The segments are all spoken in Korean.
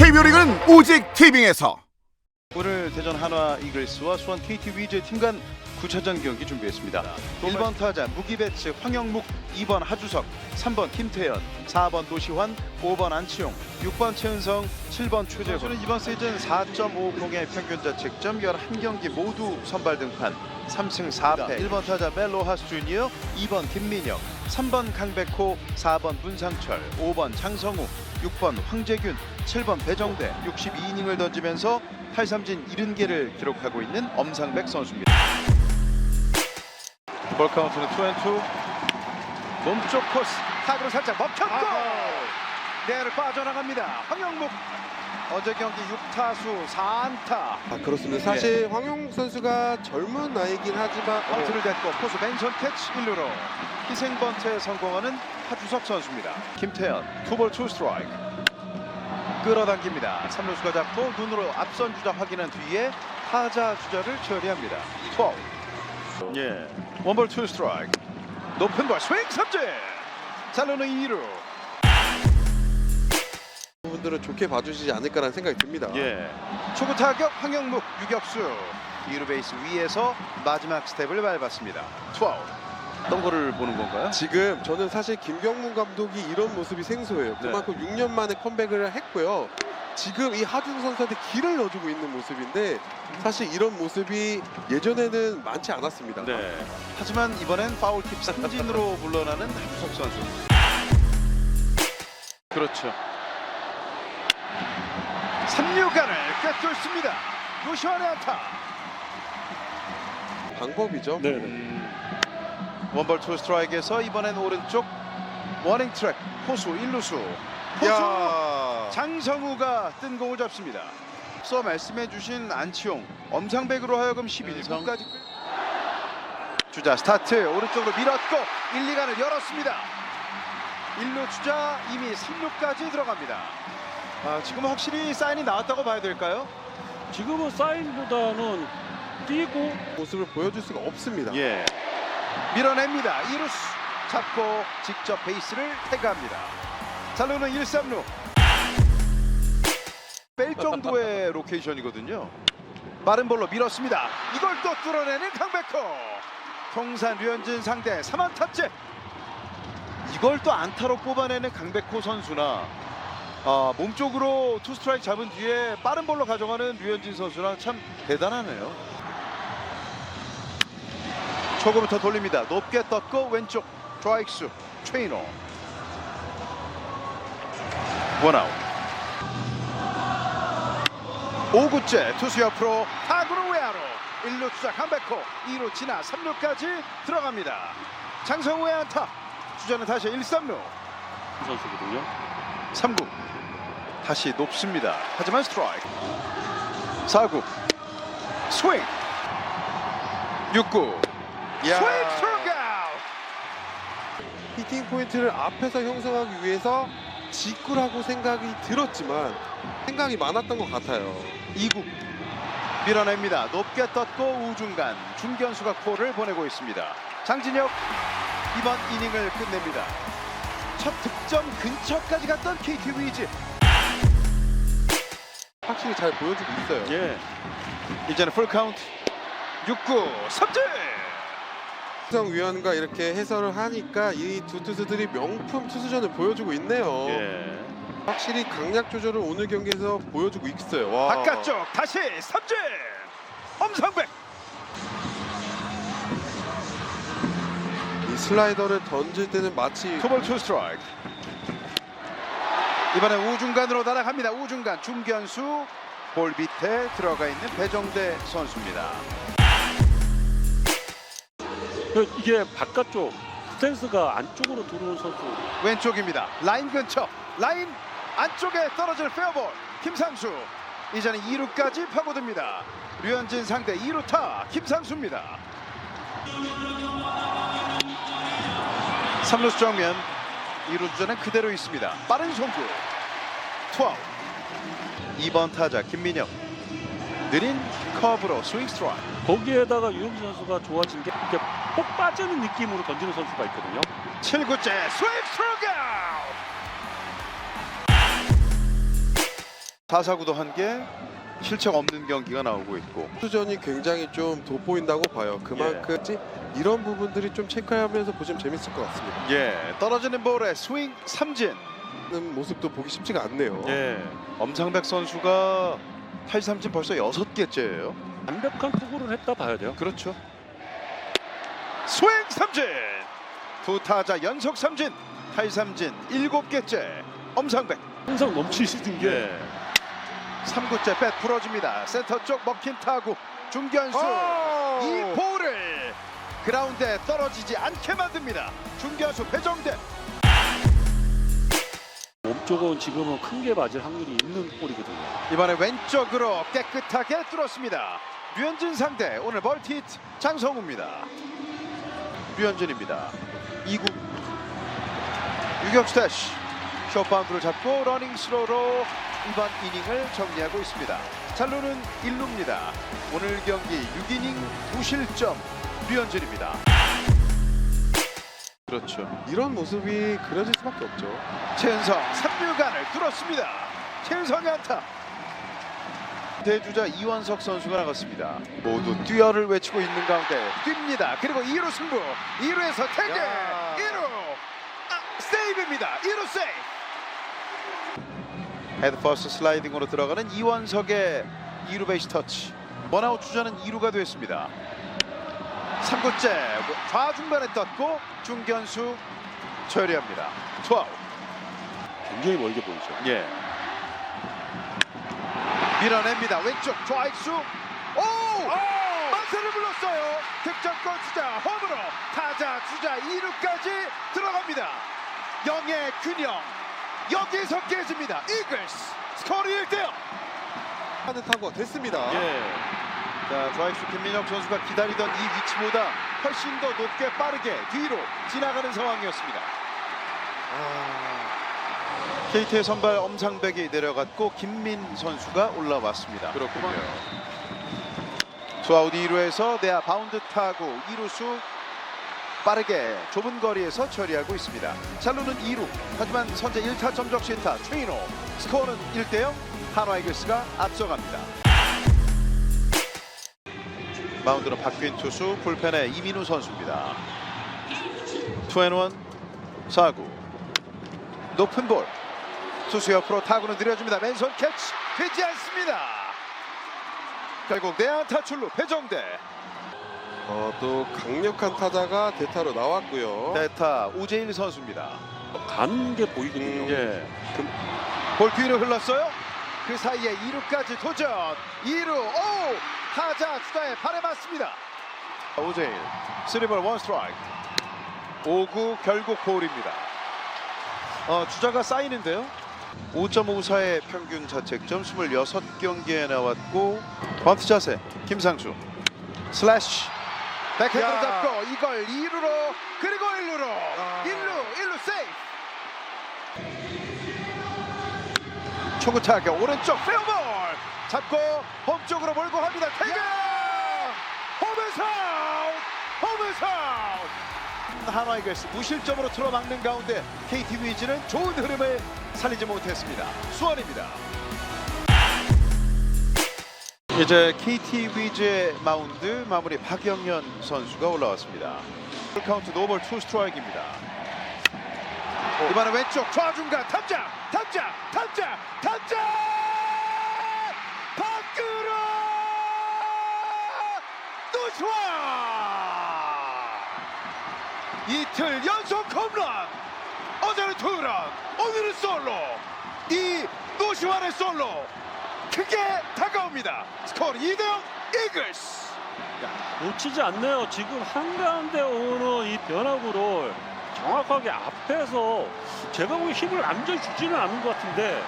KBO 리그는 오직 티빙에서 오늘 대전 한화 이글스와 수원 KT 위즈 팀간 9차전 경기 준비했습니다. 1번 타자 무기배츠 황영묵, 2번 하주석, 3번 김태현, 4번 노시환, 5번 안치용, 6번 최은성, 7번 최재훈. 이번 시즌 4.50의 평균 자책점 11경기 모두 선발 등판 3승 4패 1번 타자 멜로하스 주니어 2번 김민혁 3번 강백호 4번 문상철 5번 장성우 6번 황재균 7번 배정대 62이닝을 던지면서 탈삼진 70개를 기록하고 있는 엄상백 선수입니다. 볼 카운트는 투앤투. 몸쪽 코스. 타구로 살짝 먹혔고. 내야를 빠져나갑니다. 황영묵. 어제 경기 6타수 4안타. 아, 그렇습니다. 사실 황용욱 선수가 젊은 나이긴 하지만 어, 번트를 댔고 포수 맨션 캐치 1루로 희생 번트에 성공하는 하주석 선수입니다. 김태현 투볼 투 스트라이크 끌어당깁니다. 3루수가 잡고 눈으로 앞선 주자 확인한 뒤에 타자 주자를 처리합니다. 투아웃 예 원볼 투 스트라이크 높은 볼 스윙 삼진 잘루는 2루 분들은 좋게 봐주시지 않을까라는 생각이 듭니다. 예. 초구 타격 황영묵 유격수 2루 베이스 위에서 마지막 스텝을 밟았습니다. 투아웃. 어떤 거를 보는 건가요? 지금 저는 사실 김경문 감독이 이런 모습이 생소해요. 네. 그만큼 6년 만에 컴백을 했고요. 지금 이 하준 선수한테 길을 넣어주고 있는 모습인데 사실 이런 모습이 예전에는 많지 않았습니다. 네. 하지만 이번엔 파울팁 삼진으로 물러나는 하주석 선수. 그렇죠. 3루간을 꿰뚫습니다. 노시환의 안타. 방법이죠. 음, 원볼 투 스트라이크에서 이번엔 오른쪽 워닝 트랙 포수 1루수 포수 야, 장성우가 뜬 공을 잡습니다. 앞서 말씀해주신 안치용 엄상백으로 하여금 11구까지 주자 스타트 오른쪽으로 밀었고 1, 2간을 열었습니다. 1루 주자 이미 3루까지 들어갑니다. 아, 지금 확실히 사인이 나왔다고 봐야 될까요? 지금은 사인보다는 뛰고 모습을 보여줄 수가 없습니다. 예. 밀어냅니다. 이루스 잡고 직접 베이스를 태그합니다. 잘루는 1, 3루. 뺄 정도의 로케이션이거든요. 빠른 볼로 밀었습니다. 이걸 또 뚫어내는 강백호. 통산 류현진 상대 3안타째. 이걸 또 안타로 뽑아내는 강백호 선수나 아, 몸쪽으로 투 스트라이크 잡은 뒤에 빠른 볼로 가져가는 류현진 선수랑 참 대단하네요. 초구부터 돌립니다. 높게 떴고 왼쪽 트라이크스 트레이너 원아웃 5구째 투수 옆으로 타구로 외야로 1루 주자 강백호 2루 지나 3루까지 들어갑니다. 장성우의 안타 주자는 다시 1, 3루 선수거든요. 3구 다시 높습니다. 하지만 스트라이크 4구 스윙 6구 야. 스윙 스트라이크 아웃 히팅 포인트를 앞에서 형성하기 위해서 직구라고 생각이 들었지만 생각이 많았던 것 같아요. 2구 밀어냅니다. 높게 떴고 우중간 중견수가 코를 보내고 있습니다. 장진혁 이번 이닝을 끝냅니다. 첫 득점 근처까지 갔던 KT 위즈. 확실히 잘 보여주고 있어요. 예. 이제는 풀 카운트 6구 삼진. 해설위원과 이렇게 해설을 하니까 이 두 투수들이 명품 투수전을 보여주고 있네요. 예. 확실히 강약 조절을 오늘 경기에서 보여주고 있어요. 와. 바깥쪽 다시 삼진. 엄상백. 이 슬라이더를 던질 때는 마치 투볼 투 스트라이크. 이번엔 우중간으로 날아갑니다. 우중간 중견수 볼 밑에 들어가 있는 배정대 선수입니다. 그 이게 바깥쪽 스탠스가 안쪽으로 들어온 선수 왼쪽입니다. 라인 근처. 라인 안쪽에 떨어질 페어볼. 김상수. 이제는 2루까지 파고듭니다. 류현진 상대 2루타 김상수입니다. 3루수 정면 2루 주자는 그대로 있습니다. 빠른 송구. 투아웃. 2번 타자 김민혁. 느린 커브로 스윙 스트라이크. 거기에다가 유영진 선수가 좋아진 게 이렇게 폭 빠지는 느낌으로 던지는 선수가 있거든요. 7구째 스윙 스트라이크. 4사구도 한개 실책 없는 경기가 나오고 있고 수전이 굉장히 좀 돋보인다고 봐요. 그만큼 이런 부분들이 좀 체크하면서 보시면 재밌을 것 같습니다. 예 떨어지는 볼에 스윙 삼진 모습도 보기 쉽지가 않네요. 예 엄상백 선수가 탈삼진 벌써 여섯 개째예요. 완벽한 투구를 했다 봐야 돼요. 그렇죠. 스윙 삼진! 두 타자 연속 삼진. 탈삼진 일곱 개째. 엄상백. 항상 넘치시는 게 예 3구째 뱃 부러집니다. 센터 쪽 먹힌 타구. 중견수. 이 볼을 그라운드에 떨어지지 않게 만듭니다. 중견수 배정대. 몸쪽은 지금은 큰 게 맞을 확률이 있는 볼이거든요. 이번에 왼쪽으로 깨끗하게 뚫었습니다. 류현진 상대 오늘 멀티 히트 장성우입니다. 류현진입니다. 2구 유격 스태시 쇼파운드를 잡고 러닝 스로로 이번 이닝을 정리하고 있습니다. 잘루는 1루입니다. 오늘 경기 6이닝 2실점 류현진입니다. 그렇죠. 이런 모습이 그려질 수밖에 없죠. 최은성 3루간을 뚫었습니다. 최은성의 안타. 대주자 이원석 선수가 나갔습니다. 모두 뛰어를 외치고 있는 가운데 뜁니다. 그리고 2루 승부. 2루에서 태그. 야. 1루. 아, 세이브입니다. 1루 세이브. 헤드퍼스 슬라이딩으로 들어가는 이원석의 2루 베이스 터치. 원아웃 주자는 2루가 됐습니다. 3구째 좌중간에 떴고 중견수 처리합니다. 투아웃. 굉장히 멀게 보이죠. 예. 밀어냅니다. 왼쪽 좌익수. 오! 만세를 불렀어요. 득점권 주자 홈으로 타자 주자 2루까지 들어갑니다. 영의 균형 여기서 깨집니다. 이글스 스코어 1대0. 하는 타구가 됐습니다. 예. 자, 좌익수 김민혁 선수가 기다리던 이 위치보다 훨씬 더 높게 빠르게 뒤로 지나가는 상황이었습니다. 아, KT의 선발 엄상백이 내려갔고 김민 선수가 올라왔습니다. 그렇군요. 투아웃 2루에서 내야 바운드 타고 2루수 빠르게 좁은 거리에서 처리하고 있습니다. 잘루는 2루 하지만 선제 1타점 적시타 트레이노 스코어는 1대0 한화 이글스가 앞서갑니다. 마운드는 박균 투수 불펜의 이민우 선수입니다. 투앤원 4구 높은 볼 투수 옆으로 타구는 느려줍니다. 맨손 캐치 되지 않습니다. 결국 내안타 출루 배정대 어, 또 강력한 타자가 대타로 나왔고요. 대타 우재일 선수입니다. 가는 게 보이거든요. 예. 볼 뒤로 흘렀어요. 그 사이에 2루까지 도전. 2루 오 타자 주자의 발에 맞습니다. 우재일 3볼 원 스트라이크. 5구 결국 볼입니다. 어, 주자가 쌓이는데요. 5.54의 평균 자책점 26경기에 나왔고 번트 자세 김상수. 슬래시. 백핸드로 야. 잡고 이걸 2루로 그리고 1루로. 아. 1루 1루 세이프. 초구 타격 오른쪽 페어볼. 잡고 홈 쪽으로 몰고 합니다. 태그 홈에서 홈에서 한화 이글스 무실점으로 틀어막는 가운데 KT 위즈는 좋은 흐름을 살리지 못했습니다. 수원입니다. 이제 KT 위즈의 마운드 마무리 박영현 선수가 올라왔습니다. 풀 카운트 노볼 투 스트라이크입니다. 이번에 왼쪽 좌중간 탑장 탑장 탑장 탑장 밖으로 노시환 이틀 연속 홈런 어제는 투런 오늘은 솔로 이 노시환의 솔로 크게 다가옵니다 스코어 2대0 이글스 놓치지 않네요. 지금 한가운데 오는 이 변화구를 정확하게 앞에서 제가 보기엔 힘을 완전히 주지는 않은 것 같은데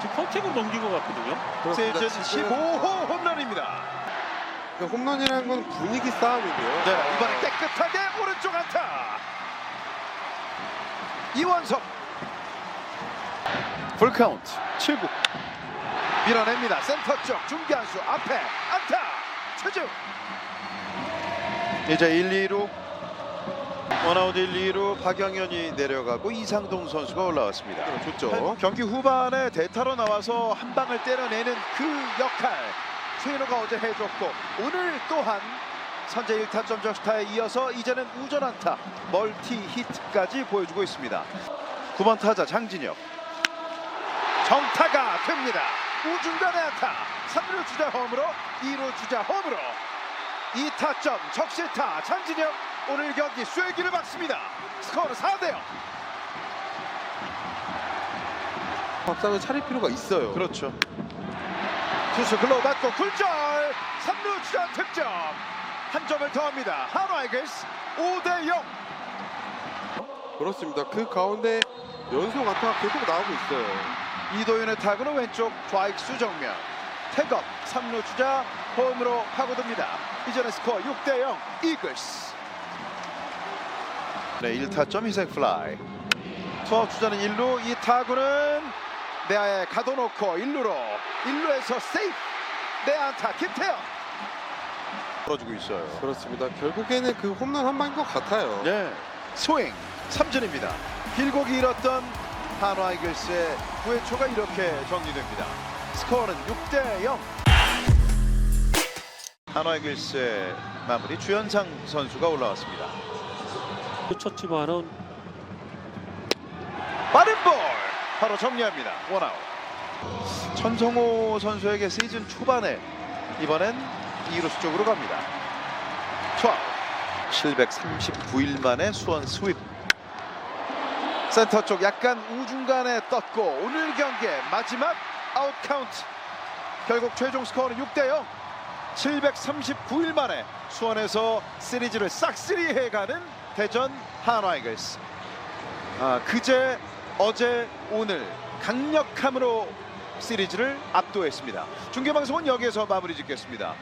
지금 퍼팅을 넘긴 것 같거든요. 시즌 지금 15호 홈런입니다 그 홈런이라는 건 분위기 싸움이고요. 네, 이번에 깨끗하게 오른쪽 안타. 이원석. 풀 카운트 7구. 밀어냅니다. 센터 쪽 중견수 앞에 안타. 최중. 이제 1, 2루 원아웃 1, 2루 박영현이 내려가고 이상동 선수가 올라왔습니다. 좋죠. 경기 후반에 대타로 나와서 한 방을 때려내는 그 역할 최인호가 어제 해줬고 오늘 또한 선제 1타점 적시타에 이어서 이제는 우전 안타 멀티 히트까지 보여주고 있습니다. 9번 타자 장진혁 정타가 됩니다. 우중간의 안타 3루 주자 홈으로 2루 주자 홈으로 2타점 적시타 장진혁 오늘 경기 쐐기를 박습니다. 스코어는 4대 0. 밥상을 차릴 필요가 있어요. 그렇죠. 투수 글로 맞고 굴절 3루 주자 득점 한 점을 더합니다. 한화 이글스 5대 0. 그렇습니다. 그 가운데 연속 안타가 계속 나오고 있어요. 이도윤의 타구는 왼쪽 좌익수 정면 태업 3루 주자 홈으로 파고듭니다. 이전의 스코어 6대 0 이글스. 네 1타점 희생 플라이. 투아웃 주자는 1루 이 타구는 내야에 가둬놓고 1루로 1루에서 세이프 내 안타 김태현 풀어주고 있어요. 그렇습니다. 결국에는 그 홈런 한 방인 것 같아요. 네. 스윙 3진입니다. 길고 길었던 한화 이글스의 9회 초가 이렇게 정리됩니다. 스코어는 6대 0. 한화 이글스의 마무리 주현상 선수가 올라왔습니다. 쳤지만은 빠른 볼 바로 정리합니다. 원아웃. 천성호 선수에게 시즌 초반에 이번엔 2루수 쪽으로 갑니다. 투아웃. 739일 만에 수원 스윕. 센터 쪽 약간 우중간에 떴고 오늘 경기의 마지막 아웃 카운트. 결국 최종 스코어는 6대 0. 739일 만에 수원에서 시리즈를 싹쓸이해가는 대전 한화 이글스. 아, 그제 어제 오늘 강력함으로 시리즈를 압도했습니다. 중계방송은 여기에서 마무리 짓겠습니다.